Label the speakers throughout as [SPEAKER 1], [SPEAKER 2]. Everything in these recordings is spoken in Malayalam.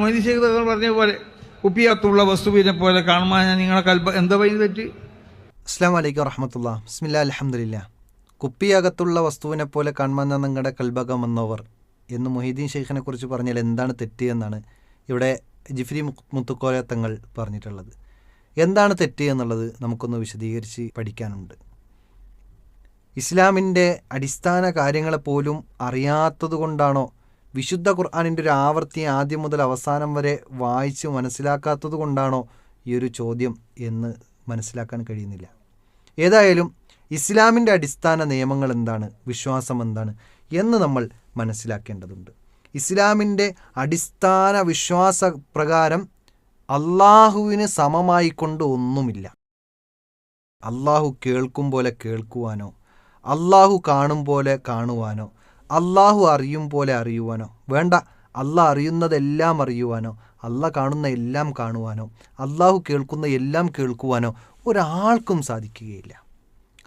[SPEAKER 1] മൊയ്തി ശേഖ് തങ്ങൾ പറഞ്ഞ പോലെ കുപ്പിയകത്തുള്ള വസ്തുവിനെ പോലെ കാണുമ്പോൾ ഞാൻ നിങ്ങളെ കൽപ്പ എന്താ പറയുന്നത് പറ്റി
[SPEAKER 2] അസ്സാം വലൈക്കും വറഹമത്തുള്ള. ബിസ്മില്ല അലഹമില്ല കുപ്പിയകത്തുള്ള വസ്തുവിനെ പോലെ കാണുന്ന നിങ്ങളുടെ കൽബകം എന്നവർ എന്ന് മൊഹീദ്ദീൻ ഷെയ്ഖിനെ കുറിച്ച് പറഞ്ഞാൽ എന്താണ് തെറ്റ് എന്നാണ് ഇവിടെ ജിഫ്രി മുത്തുക്കോല തങ്ങൾ പറഞ്ഞിട്ടുള്ളത്. എന്താണ് തെറ്റ് എന്നുള്ളത് നമുക്കൊന്ന് വിശദീകരിച്ച് പഠിക്കാനുണ്ട്. ഇസ്ലാമിന്റെ അടിസ്ഥാന കാര്യങ്ങളെപ്പോലും അറിയാത്തത് കൊണ്ടാണോ വിശുദ്ധ ഖുർആാനിന്റെ ഒരു ആവർത്തി ആദ്യം മുതൽ അവസാനം വരെ വായിച്ച് മനസ്സിലാക്കാത്തത് കൊണ്ടാണോ ഈ ഒരു ചോദ്യം എന്ന് മനസ്സിലാക്കാൻ കഴിയുന്നില്ല. ഏതായാലും ഇസ്ലാമിന്റെ അടിസ്ഥാന നിയമങ്ങൾ എന്താണ്? വിശ്വാസം എന്താണ്? എന്ന് നമ്മൾ മനസ്സിലാക്കേണ്ടതുണ്ട്. ഇസ്ലാമിന്റെ അടിസ്ഥാന വിശ്വാസ പ്രകാരം അള്ളാഹുവിന് സമമായിക്കൊണ്ട് ഒന്നുമില്ല. അള്ളാഹു കേൾക്കും പോലെ കേൾക്കുവാനോ അള്ളാഹു കാണും പോലെ കാണുവാനോ അള്ളാഹു അറിയും പോലെ അറിയുവാനോ? വേണ്ട. അള്ളാഹ് അറിയുന്നതെല്ലാം അറിയുവാനോ? അള്ളാഹ് കാണുന്ന എല്ലാം കാണുവാനോ? അള്ളാഹു കേൾക്കുന്ന എല്ലാം കേൾക്കുവാനോ ഒരാൾക്കും സാധിക്കുകയില്ല.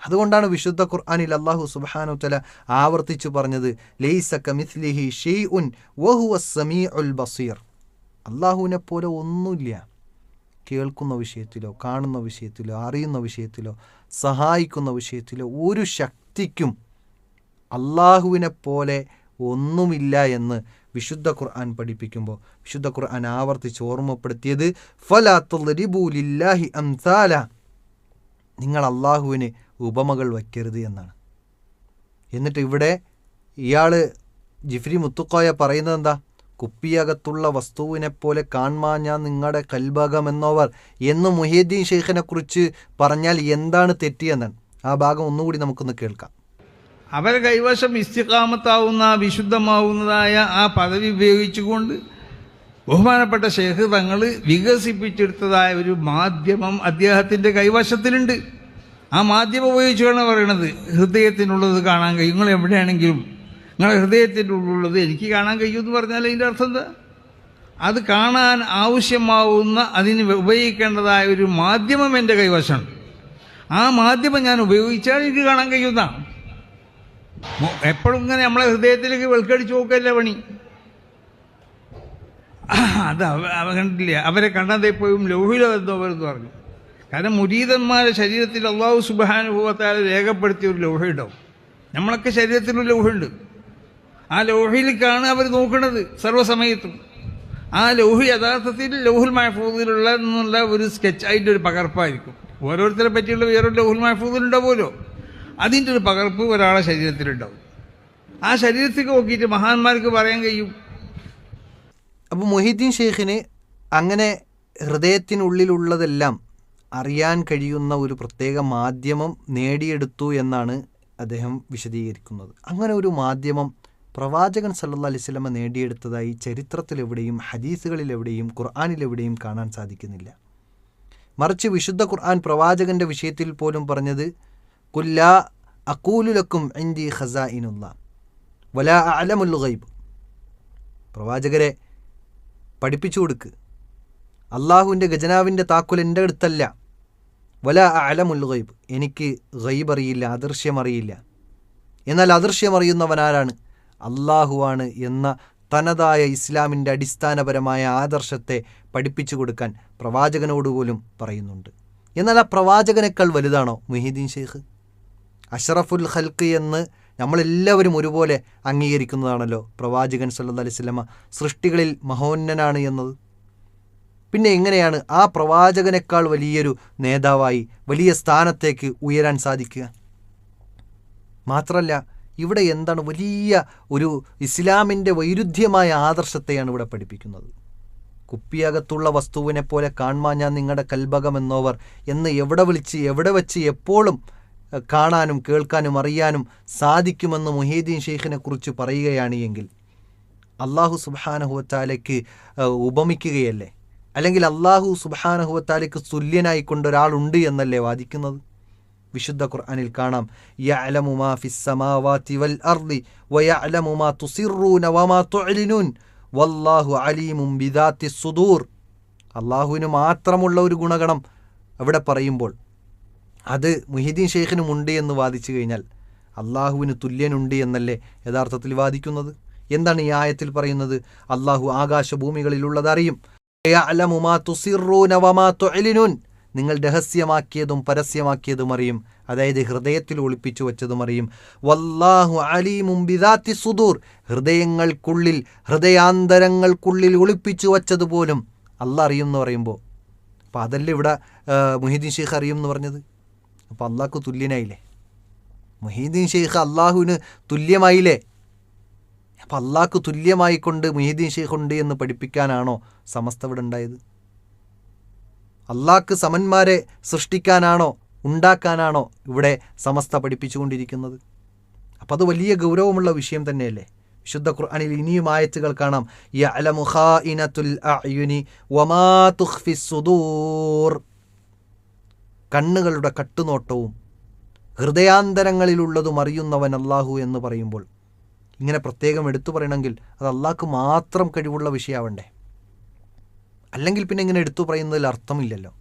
[SPEAKER 2] അതുകൊണ്ടാണ് വിശുദ്ധ ഖുർആാനിൽ അള്ളാഹു സുബാനു തല ആവർത്തിച്ചു പറഞ്ഞത് ബസീർ. അള്ളാഹുവിനെ പോലെ ഒന്നുമില്ല. കേൾക്കുന്ന വിഷയത്തിലോ കാണുന്ന വിഷയത്തിലോ അറിയുന്ന വിഷയത്തിലോ സഹായിക്കുന്ന വിഷയത്തിലോ ഒരു ശക്തിക്കും അള്ളാഹുവിനെ പോലെ ഒന്നുമില്ല എന്ന് വിശുദ്ധ ഖുർആൻ പഠിപ്പിക്കുമ്പോൾ വിശുദ്ധ ഖുർആൻ ആവർത്തിച്ച് ഓർമ്മപ്പെടുത്തിയത് ഫലാത്തുലിബൂലില്ലാഹി അംസാല. നിങ്ങൾ അള്ളാഹുവിന് ഉപമകൾ വയ്ക്കരുത് എന്നാണ്. എന്നിട്ട് ഇവിടെ ഇയാൾ ജിഫ്രി മുത്തുക്കോയ പറയുന്നത് എന്താ? കുപ്പിയകത്തുള്ള വസ്തുവിനെ പോലെ കാൺമാ ഞാൻ നിങ്ങളുടെ കൽഭാഗമെന്നോവർ എന്ന് മുഹീദ്ദീൻ ഷെയ്ഖിനെ കുറിച്ച് പറഞ്ഞാൽ എന്താണ് തെറ്റിയെന്നാണ് ആ ഭാഗം ഒന്നുകൂടി നമുക്കൊന്ന് കേൾക്കാം.
[SPEAKER 1] അവരെ കൈവശം ഇസ്തിക്കാമത്താവുന്ന വിശുദ്ധമാവുന്നതായ ആ പദവി ഉപയോഗിച്ചുകൊണ്ട് ബഹുമാനപ്പെട്ട ഷെയ്ഖ് തങ്ങൾ വികസിപ്പിച്ചെടുത്തതായ ഒരു മാധ്യമം അദ്ദേഹത്തിന്റെ കൈവശത്തിലുണ്ട്. ആ മാധ്യമം ഉപയോഗിച്ചാണ് പറയണത്. ഹൃദയത്തിനുള്ളത് കാണാൻ കഴിയും. നിങ്ങൾ എവിടെയാണെങ്കിലും നിങ്ങളുടെ ഹൃദയത്തിന്റെ ഉള്ളുള്ളത് എനിക്ക് കാണാൻ കഴിയുമെന്ന് പറഞ്ഞാൽ അതിന്റെ അർത്ഥം എന്താ? അത് കാണാൻ ആവശ്യമാവുന്ന അതിന് ഉപയോഗിക്കേണ്ടതായ ഒരു മാധ്യമം എന്റെ കൈവശമുണ്ട് ആ മാധ്യമം ഞാൻ ഉപയോഗിച്ചാൽ എനിക്ക് കാണാൻ കഴിയുന്നതാണ്. എപ്പോഴും ഇങ്ങനെ നമ്മളെ ഹൃദയത്തിലേക്ക് വെളുക്കടിച്ച് നോക്കല്ല പണി? അത് അവ കണ്ടില്ല? അവരെ കണ്ടതെപ്പോഴും ലൗഹിലെന്തോ അവരെന്ന് പറഞ്ഞു. കാരണം മുരീതന്മാരെ ശരീരത്തിൽ അള്ളാഹു സുബാനുഭവത്താൽ രേഖപ്പെടുത്തിയ ഒരു ലോഹയുണ്ടാവും നമ്മളൊക്കെ ശരീരത്തിലൊരു ലോഹയുണ്ട് ആ ലോഹയിലേക്കാണ് അവർ നോക്കുന്നത് സർവസമയത്തും. ആ ലോഹി യഥാർത്ഥത്തിൽ ലോഹുൽ മഹഫൂദിലുള്ള എന്നുള്ള ഒരു സ്കെച്ച് അതിന്റെ ഒരു പകർപ്പായിരിക്കും. ഓരോരുത്തരെ പറ്റിയുള്ള വേറൊരു ലോഹുൽ മഹഫൂദിൽ ഉണ്ടാവുമല്ലോ. അതിന്റെ ഒരു പകർപ്പ് ഒരാളെ ശരീരത്തിലുണ്ടാവും. ആ ശരീരത്തിൽ നോക്കിയിട്ട് മഹാന്മാർക്ക് പറയാൻ കഴിയും.
[SPEAKER 2] അപ്പോൾ മൊഹീദ്ദീൻ ഷെയ്ഖിന് അങ്ങനെ ഹൃദയത്തിനുള്ളിലുള്ളതെല്ലാം അറിയാൻ കഴിയുന്ന ഒരു പ്രത്യേക മാധ്യമം നേടിയെടുത്തു എന്നാണ് അദ്ദേഹം വിശദീകരിക്കുന്നത്. അങ്ങനെ ഒരു മാധ്യമം പ്രവാചകൻ സല്ലാ അലൈഹി വസല്ലമ നേടിയെടുത്തതായി ചരിത്രത്തിലെവിടെയും ഹദീസുകളിലെവിടെയും ഖുർആാനിലെവിടെയും കാണാൻ സാധിക്കുന്നില്ല. മറിച്ച് വിശുദ്ധ ഖുർആൻ പ്രവാചകന്റെ വിഷയത്തിൽ പോലും പറഞ്ഞത് കുല്ല അക്കൂലുലക്കും എൻജി ഖസായിനുള്ള വല അലമുൽ ഗൈബ് പ്രവാചകരെ പഠിപ്പിച്ചു കൊടുക്ക്. അള്ളാഹുവിന്റെ ഖജനാവിന്റെ താക്കുൽ എന്റെ അടുത്തല്ല. വല അലമുൽ ഗൈബ്. എനിക്ക് ഗൈബ് അറിയില്ല അദൃശ്യം അറിയില്ല എന്നാൽ അദൃശ്യം അറിയുന്നവനാരാണ് അള്ളാഹുവാണ് എന്ന തനതായ ഇസ്ലാമിന്റെ അടിസ്ഥാനപരമായ ആദർശത്തെ പഠിപ്പിച്ചു കൊടുക്കാൻ പ്രവാചകനോട് പോലും പറയുന്നുണ്ട്. എന്നാൽ ആ പ്രവാചകനേക്കാൾ വലുതാണോ മുഹീദ്ദീൻ ഷെയ്ഖ് അഷറഫുൽ ഖൽക്ക് എന്ന് നമ്മളെല്ലാവരും ഒരുപോലെ അംഗീകരിക്കുന്നതാണല്ലോ. പ്രവാചകൻ സല്ലല്ലാഹു അലൈഹി വസല്ലമ സൃഷ്ടികളിൽ മഹോന്നനാണ് എന്നത്. പിന്നെ എങ്ങനെയാണ് ആ പ്രവാചകനേക്കാൾ വലിയൊരു നേതാവായി വലിയ സ്ഥാനത്തേക്ക് ഉയരാൻ സാധിക്കുക? മാത്രമല്ല ഇവിടെ എന്താണ് വലിയ ഒരു ഇസ്ലാമിന്റെ വൈരുദ്ധ്യമായ ആദർശത്തെയാണ് ഇവിടെ പഠിപ്പിക്കുന്നത്. കുപ്പിയകത്തുള്ള വസ്തുവിനെ പോലെ കാൺമാ ഞാൻ നിങ്ങളുടെ കൽഭകമെന്നോവർ എന്ന് എവിടെ വിളിച്ച് എവിടെ വെച്ച് എപ്പോഴും കാണാനും കേൾക്കാനും അറിയാനും സാധിക്കുമെന്ന് മുഹീദ്ദീൻ ഷെയ്ഖിനെ കുറിച്ച് പറയുകയാണ് എങ്കിൽ അള്ളാഹു സുബാനഹുവത്താലയ്ക്ക് ഉപമിക്കുകയല്ലേ? അല്ലെങ്കിൽ അള്ളാഹു സുബാനഹുവത്താലയ്ക്ക് തുല്യനായി കൊണ്ടൊരാളുണ്ട് എന്നല്ലേ വാദിക്കുന്നത്? വിശുദ്ധ ഖുർആനിൽ കാണാം വൽ വല്ലാഹു അള്ളാഹുവിന് മാത്രമുള്ള ഒരു ഗുണഗണം അവിടെ പറയുമ്പോൾ അത് മുഹിദ്ദീൻ ഷെയ്ഖിനും ഉണ്ട് എന്ന് വാദിച്ചു കഴിഞ്ഞാൽ അള്ളാഹുവിന് തുല്യനുണ്ട് എന്നല്ലേ യഥാർത്ഥത്തിൽ വാദിക്കുന്നത്? എന്താണ് ഈ ആയത്തിൽ പറയുന്നത്? അള്ളാഹു ആകാശഭൂമികളിലുള്ളത് അറിയും. യഅലമു മാ തുസിറൂന വമാ തുഅ്ലിനൂൻ. നിങ്ങൾ രഹസ്യമാക്കിയതും പരസ്യമാക്കിയതും അറിയും. അതായത് ഹൃദയത്തിൽ ഒളിപ്പിച്ചു വച്ചതും അറിയും. വല്ലാഹു അലീമും ബിദാത്തി സുദൂർ. ഹൃദയങ്ങൾക്കുള്ളിൽ ഹൃദയാന്തരങ്ങൾക്കുള്ളിൽ ഒളിപ്പിച്ചു വച്ചതുപോലും അല്ല അറിയും എന്ന് പറയുമ്പോൾ അപ്പോൾ അതല്ലേ ഇവിടെ മുഹീദ്ദീൻ ഷെയ്ഖ് അറിയും എന്ന് പറഞ്ഞത്? അപ്പോൾ അള്ളാഹ്ക്ക് തുല്യനായില്ലേ? മുഹീദ്ദീൻ ഷെയ്ഖ് അള്ളാഹുവിന് തുല്യമായില്ലേ? അപ്പം അള്ളാഹ്ക്ക് തുല്യമായിക്കൊണ്ട് മുഹീദ്ദീൻ ഷെയ്ഖ് ഉണ്ട് എന്ന് പഠിപ്പിക്കാനാണോ സമസ്ത ഇവിടെ ഉണ്ടായത്? അള്ളാഹ്ക്ക് സമന്മാരെ സൃഷ്ടിക്കാനാണോ ഉണ്ടാക്കാനാണോ ഇവിടെ സമസ്ത പഠിപ്പിച്ചുകൊണ്ടിരിക്കുന്നത്? അപ്പം അത് വലിയ ഗൗരവമുള്ള വിഷയം തന്നെയല്ലേ? വിശുദ്ധ ഖുർആനിൽ ഇനിയും ആയത്തുകൾ കാണാം. യഅലമു ഖാഇനത്തുൽ അഅ്യുനി വമാ തുഖ്ഫി സുദൂർ. കണ്ണുകളുടെ കട്ടുനോട്ടവും ഹൃദയാന്തരങ്ങളിലുള്ളതും അറിയുന്നവൻ അള്ളാഹു എന്ന് പറയുമ്പോൾ ഇങ്ങനെ പ്രത്യേകം എടുത്തു പറയണമെങ്കിൽ അത് അള്ളാഹ്ക്ക് മാത്രം കഴിവുള്ള വിഷയമാവണ്ടേ അല്ലെങ്കിൽ പിന്നെ ഇങ്ങനെ എടുത്തു പറയുന്നതിൽ അർത്ഥമില്ലല്ലോ.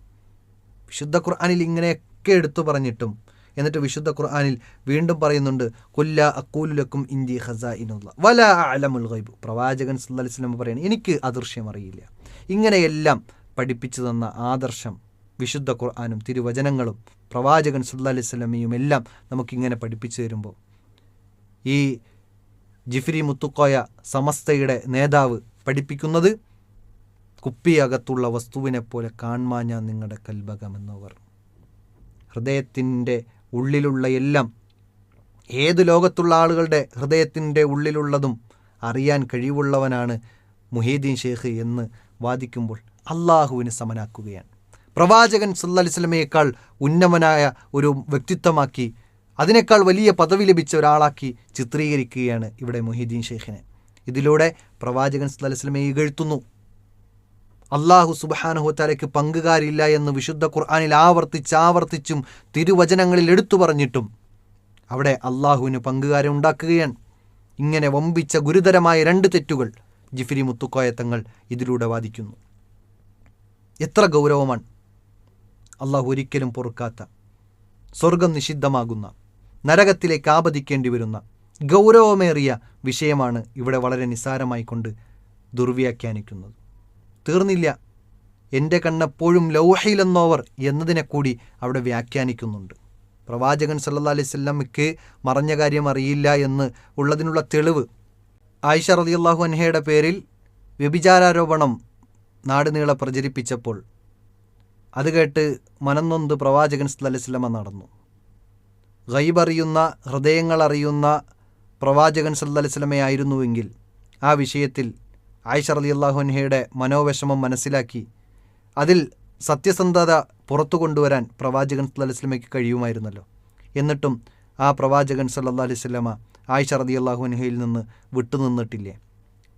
[SPEAKER 2] വിശുദ്ധ ഖുർആാനിൽ ഇങ്ങനെയൊക്കെ എടുത്തു പറഞ്ഞിട്ടും എന്നിട്ട് വിശുദ്ധ ഖുർആാനിൽ വീണ്ടും പറയുന്നുണ്ട് കൊല്ല അക്കൂലുലക്കും ഇന്ത്യ ഹസ ഇനുള്ള വല അലമുൽ ഗൈബ്. പ്രവാചകൻ സല്ലല്ലാഹു പറയുന്നത് എനിക്ക് അദൃശ്യം അറിയില്ല ഇങ്ങനെയെല്ലാം പഠിപ്പിച്ചു തന്ന ആദർശം വിശുദ്ധ ഖുർആാനും തിരുവചനങ്ങളും പ്രവാചകൻ സുല്ലാ അലൈഹി വസല്ലമയും എല്ലാം നമുക്കിങ്ങനെ പഠിപ്പിച്ചു തരുമ്പോൾ ഈ ജിഫ്രി മുത്തുക്കോയ സമസ്തയുടെ നേതാവ് പഠിപ്പിക്കുന്നത് കുപ്പിയകത്തുള്ള വസ്തുവിനെ പോലെ കാൺമാ ഞാൻ നിങ്ങളുടെ കൽബകമെന്നവർ ഹൃദയത്തിന്റെ ഉള്ളിലുള്ള എല്ലാം ഏത് ലോകത്തുള്ള ആളുകളുടെ ഹൃദയത്തിന്റെ ഉള്ളിലുള്ളതും അറിയാൻ കഴിവുള്ളവനാണ് മുഹീദ്ദീൻ ഷേഖ് എന്ന് വാദിക്കുമ്പോൾ അള്ളാഹുവിന് സമനാക്കുകയാണ്. പ്രവാചകൻ വസല്ലമയേക്കാൾ ഉന്നമനായ ഒരു വ്യക്തിത്വമാക്കി അതിനേക്കാൾ വലിയ പദവി ലഭിച്ച ഒരാളാക്കി ചിത്രീകരിക്കുകയാണ് ഇവിടെ മൊഹീദ്ദീൻ ഷെയ്ഖിനെ. ഇതിലൂടെ പ്രവാചകൻ വസല്ലമയെ ഇകഴ്ത്തുന്നു. അള്ളാഹു സുബാനഹുത്താലയ്ക്ക് പങ്കുകാരില്ല എന്ന് വിശുദ്ധ ഖുർആാനിൽ ആവർത്തിച്ച് ആവർത്തിച്ചും തിരുവചനങ്ങളിൽ എടുത്തു പറഞ്ഞിട്ടും അവിടെ അള്ളാഹുവിന് പങ്കുകാരെ ഉണ്ടാക്കുകയാണ്. ഇങ്ങനെ വമ്പിച്ച ഗുരുതരമായ രണ്ട് തെറ്റുകൾ ജിഫിരി മുത്തുക്കോയത്തങ്ങൾ ഇതിലൂടെ വാദിക്കുന്നു. എത്ര ഗൗരവമാണ് അള്ളാഹു ഒരിക്കലും പൊറുക്കാത്ത സ്വർഗം നിഷിദ്ധമാകുന്ന നരകത്തിലേക്ക് ആപതിക്കേണ്ടി വരുന്ന ഗൗരവമേറിയ വിഷയമാണ് ഇവിടെ വളരെ നിസ്സാരമായി കൊണ്ട് ദുർവ്യാഖ്യാനിക്കുന്നത്. തീർന്നില്ല. എന്റെ കണ്ണെപ്പോഴും ലൗഹയിലെന്നോവർ എന്നതിനെ കൂടി അവിടെ വ്യാഖ്യാനിക്കുന്നുണ്ട്. പ്രവാചകൻ സല്ലാ അലൈഹി സ്വല്ലമിക്ക് മറഞ്ഞ കാര്യം അറിയില്ല എന്ന് ഉള്ളതിനുള്ള തെളിവ് ആയിഷ റളിയല്ലാഹു അൻഹയുടെ പേരിൽ വ്യഭിചാരാരോപണം നാടുനീളെ പ്രചരിപ്പിച്ചപ്പോൾ അത് കേട്ട് മനംനൊന്ത് പ്രവാചകൻ സല്ലിസ്ലമ നടന്നു. ഗൈബറിയുന്ന ഹൃദയങ്ങളറിയുന്ന പ്രവാചകൻ സല്ലിസ്ലമയായിരുന്നുവെങ്കിൽ ആ വിഷയത്തിൽ ആയിഷ അലി അൻഹയുടെ മനോവിഷമം മനസ്സിലാക്കി അതിൽ സത്യസന്ധത പുറത്തു കൊണ്ടുവരാൻ പ്രവാചകൻ വസല്ലമയ്ക്ക് കഴിയുമായിരുന്നല്ലോ. എന്നിട്ടും ആ പ്രവാചകൻ സല്ലാ അലൈഹി വസല്ലമ ആയിഷ റളിയല്ലാഹു അൻഹയിൽ നിന്ന് വിട്ടുനിന്നിട്ടില്ലേ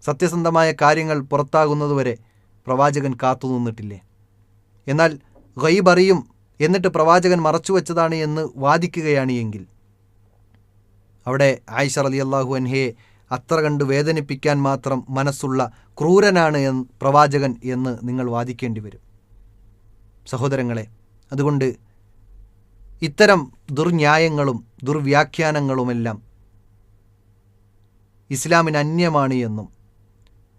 [SPEAKER 2] സത്യസന്ധമായ കാര്യങ്ങൾ പുറത്താകുന്നതുവരെ പ്രവാചകൻ കാത്തു നിന്നിട്ടില്ലേ? എന്നാൽ ഗൈബ് അറിയും എന്നിട്ട് പ്രവാചകൻ മറച്ചുവെച്ചതാണ് എന്ന് വാദിക്കുകയാണ് എങ്കിൽ. അവിടെ ആയിഷ അള്ളാഹു അൻഹയെ അത്ര കണ്ട് വേദനിപ്പിക്കാൻ മാത്രം മനസ്സുള്ള ക്രൂരനാണ് എന്ന് പ്രവാചകൻ എന്ന് നിങ്ങൾ വാദിക്കേണ്ടി വരും സഹോദരങ്ങളെ അതുകൊണ്ട് ഇത്തരം ദുർന്യായങ്ങളും ദുർവ്യാഖ്യാനങ്ങളുമെല്ലാം ഇസ്ലാമിന് അന്യമാണ് എന്നും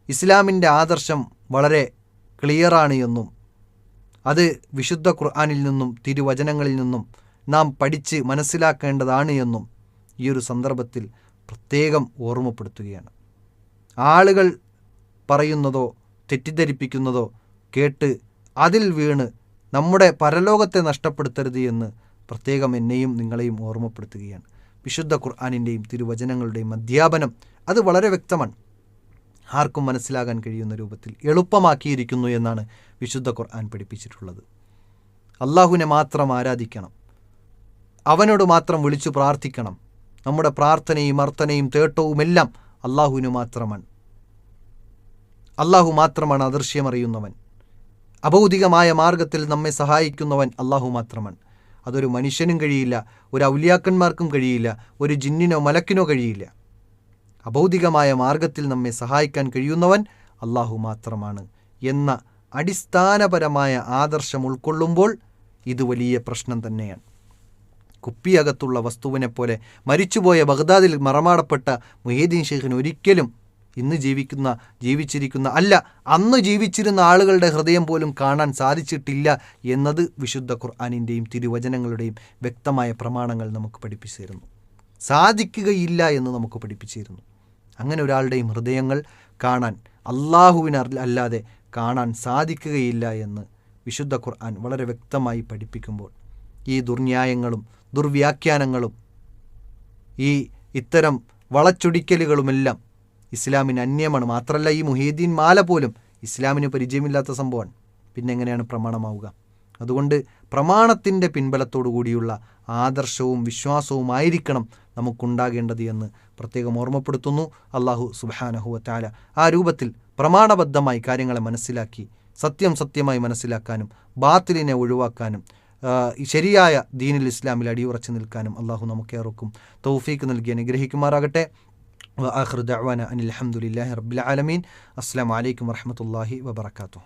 [SPEAKER 2] ഇസ്ലാമിന്റെ ആദർശം വളരെ ക്ലിയറാണ് എന്നും അത് വിശുദ്ധ ഖുർആാനിൽ നിന്നും തിരുവചനങ്ങളിൽ നിന്നും നാം പഠിച്ച് മനസ്സിലാക്കേണ്ടതാണ് എന്നും ഈ ഒരു സന്ദർഭത്തിൽ പ്രത്യേകം ഓർമ്മപ്പെടുത്തുകയാണ്. ആളുകൾ പറയുന്നതോ തെറ്റിദ്ധരിപ്പിക്കുന്നതോ കേട്ട് അതിൽ വീണ് നമ്മുടെ പരലോകത്തെ നഷ്ടപ്പെടുത്തരുത് എന്ന് പ്രത്യേകം എന്നെയും നിങ്ങളെയും ഓർമ്മപ്പെടുത്തുകയാണ്. വിശുദ്ധ ഖുർആാനിന്റെയും തിരുവചനങ്ങളുടെയും അധ്യാപനം അത് വളരെ വ്യക്തമാണ്. ആർക്കും മനസ്സിലാകാൻ കഴിയുന്ന രൂപത്തിൽ എളുപ്പമാക്കിയിരിക്കുന്നു എന്നാണ് വിശുദ്ധ ഖുർആൻ പഠിപ്പിച്ചിട്ടുള്ളത്. അള്ളാഹുവിനെ മാത്രം ആരാധിക്കണം. അവനോട് മാത്രം വിളിച്ചു പ്രാർത്ഥിക്കണം. നമ്മുടെ പ്രാർത്ഥനയും അർത്ഥനയും തേട്ടവുമെല്ലാം അള്ളാഹുവിന് മാത്രമാണ്. അള്ളാഹു മാത്രമാണ് അദൃശ്യമറിയുന്നവൻ അഭൗതികമായ മാർഗത്തിൽ നമ്മെ സഹായിക്കുന്നവൻ അള്ളാഹു മാത്രമാണ്. അതൊരു മനുഷ്യനും കഴിയില്ല ഒരു ഔലിയാക്കന്മാർക്കും കഴിയില്ല ഒരു ജിന്നിനോ മലക്കിനോ കഴിയില്ല. അഭൗതികമായ മാർഗത്തിൽ നമ്മെ സഹായിക്കാൻ കഴിയുന്നവൻ അള്ളാഹു മാത്രമാണ് എന്ന അടിസ്ഥാനപരമായ ആദർശം ഉൾക്കൊള്ളുമ്പോൾ ഇത് വലിയ പ്രശ്നം തന്നെയാണ്. കുപ്പിയകത്തുള്ള വസ്തുവിനെ പോലെ മരിച്ചുപോയ ബഗ്ദാദിൽ മറമാടപ്പെട്ട മുഹീദ്ദീൻ ഷെയ്ഖിന് ഒരിക്കലും ഇന്ന് ജീവിക്കുന്ന ജീവിച്ചിരിക്കുന്ന അല്ല അന്ന് ജീവിച്ചിരുന്ന ആളുകളുടെ ഹൃദയം പോലും കാണാൻ സാധിച്ചിട്ടില്ല എന്നത് വിശുദ്ധ ഖുർആാനിന്റെയും തിരുവചനങ്ങളുടെയും വ്യക്തമായ പ്രമാണങ്ങൾ നമുക്ക് പഠിപ്പിച്ചു തരുന്നു. സാധിക്കുകയില്ല എന്ന് നമുക്ക് പഠിപ്പിച്ചു തരുന്നു. അങ്ങനെ ഒരാളുടെയും ഹൃദയങ്ങൾ കാണാൻ അള്ളാഹുവിനെ അല്ലാതെ കാണാൻ സാധിക്കുകയില്ല എന്ന് വിശുദ്ധ ഖുർആൻ വളരെ വ്യക്തമായി പഠിപ്പിക്കുമ്പോൾ ഈ ദുർന്യായങ്ങളും ദുർവ്യാഖ്യാനങ്ങളും ഈ ഇത്തരം വളച്ചൊടിക്കലുകളുമെല്ലാം ഇസ്ലാമിന് അന്യമാണ്. മാത്രമല്ല ഈ മുഹീദ്ദീൻ മാല പോലും ഇസ്ലാമിന് പരിചയമില്ലാത്ത സംഭവമാണ്. പിന്നെ എങ്ങനെയാണ് പ്രമാണമാവുക? അതുകൊണ്ട് പ്രമാണത്തിന്റെ പിൻബലത്തോടു കൂടിയുള്ള ആദർശവും വിശ്വാസവുമായിരിക്കണം നമുക്കുണ്ടാകേണ്ടത് എന്ന് പ്രത്യേകം ഓർമ്മപ്പെടുത്തുന്നു അള്ളാഹു സുബാനഹുവ താല ആ രൂപത്തിൽ പ്രമാണബദ്ധമായി കാര്യങ്ങളെ മനസ്സിലാക്കി സത്യം സത്യമായി മനസ്സിലാക്കാനും ബാത്തിലിനെ ഒഴിവാക്കാനും ആ, ഈ ശരിയായ ദീനിൽ ഇസ്ലാമിൽ അടിയുറച്ചു നിൽക്കാനും അള്ളാഹു നമുക്കേറെക്കും തൗഫീക്ക് നൽകി അനുഗ്രഹിക്കുമാറാകട്ടെ وآخر دعوانا أن الحمد لله رب العالمين السلام عليكم ورحمة الله وبركاته